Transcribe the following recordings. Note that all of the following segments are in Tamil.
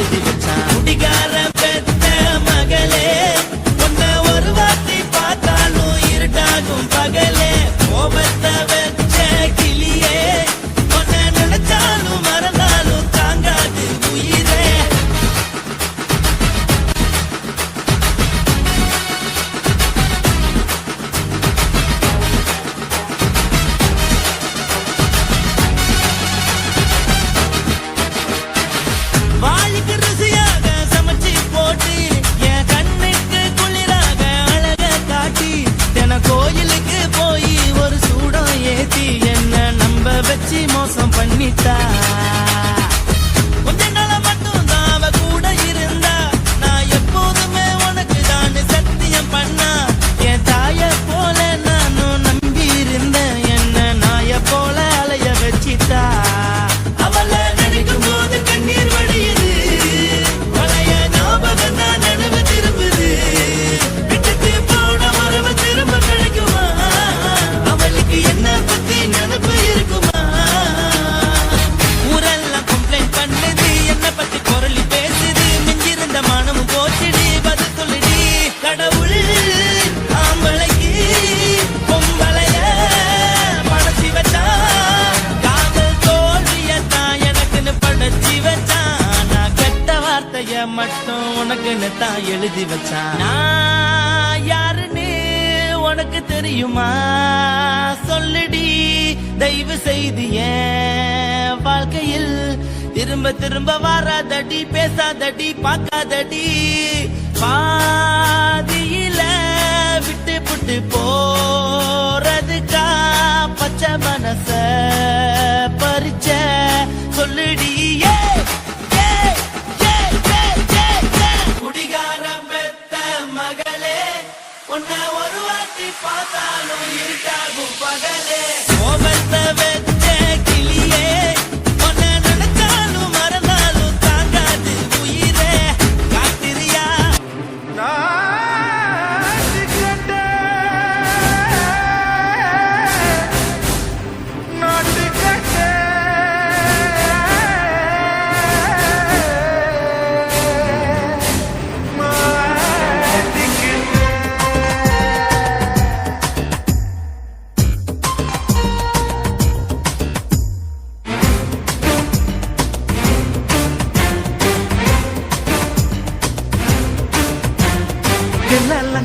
எழுதி வச்சான் குடிகார தலைய மட்டும் உனக்குன்னு தான் எழுதி வச்சா யாருன்னு உனக்கு தெரியுமா? சொல்லுடி தயவு செய்து ஏன் வாழ்க்கையில் திரும்ப திரும்ப வராதடி பேசாதடி பார்க்காதடி. பாதியில விட்டு புட்டு போறதுக்கா பச்சை மனச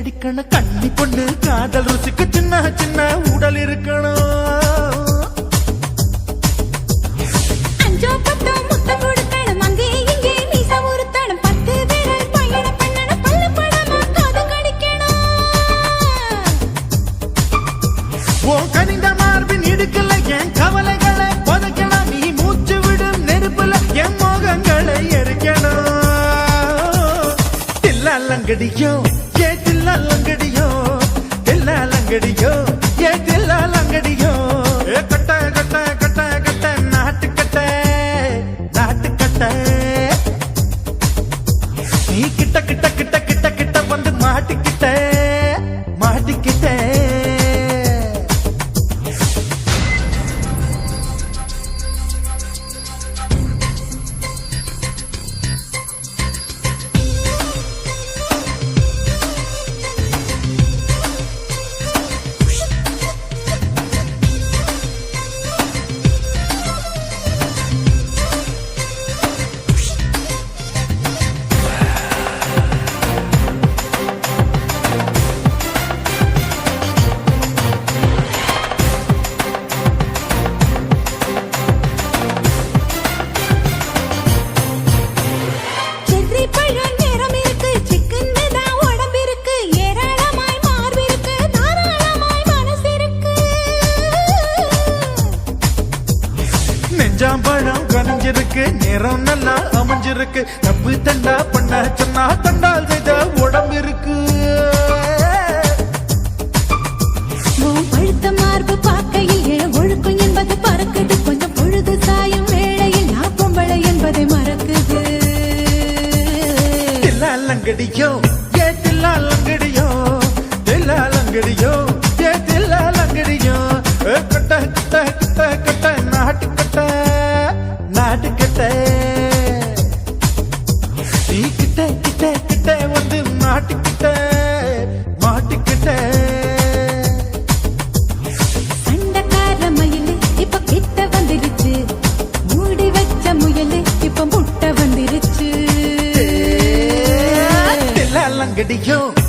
அடிக்கணும். கண்ணி பொண்ணு காதல் ருசிக்கு சின்ன சின்ன உடல் இருக்கணும். கனிந்த மார்பின் இடுக்கல என் கவலைகளை புதைக்கலாம் நீ மூச்சு விடும் நெருப்புல என் மோகங்களை எரிக்கணும். தில்லாலங்கடியும் அடியோ அமைஞ்சிருக்கு தப்பு தண்டா பண்ண சொன்னா தண்டால் செய்த உடம்பு இருக்கு. பழுத்த மார்பு பார்க்கையில் ஒழுக்கம் என்பது பறக்குது. கொஞ்சம் பொழுது சாயும் வேளையில் நான் பொம்பளை என்பதை மறக்குது. தில்லாலங்கடியோ ஏ げてよ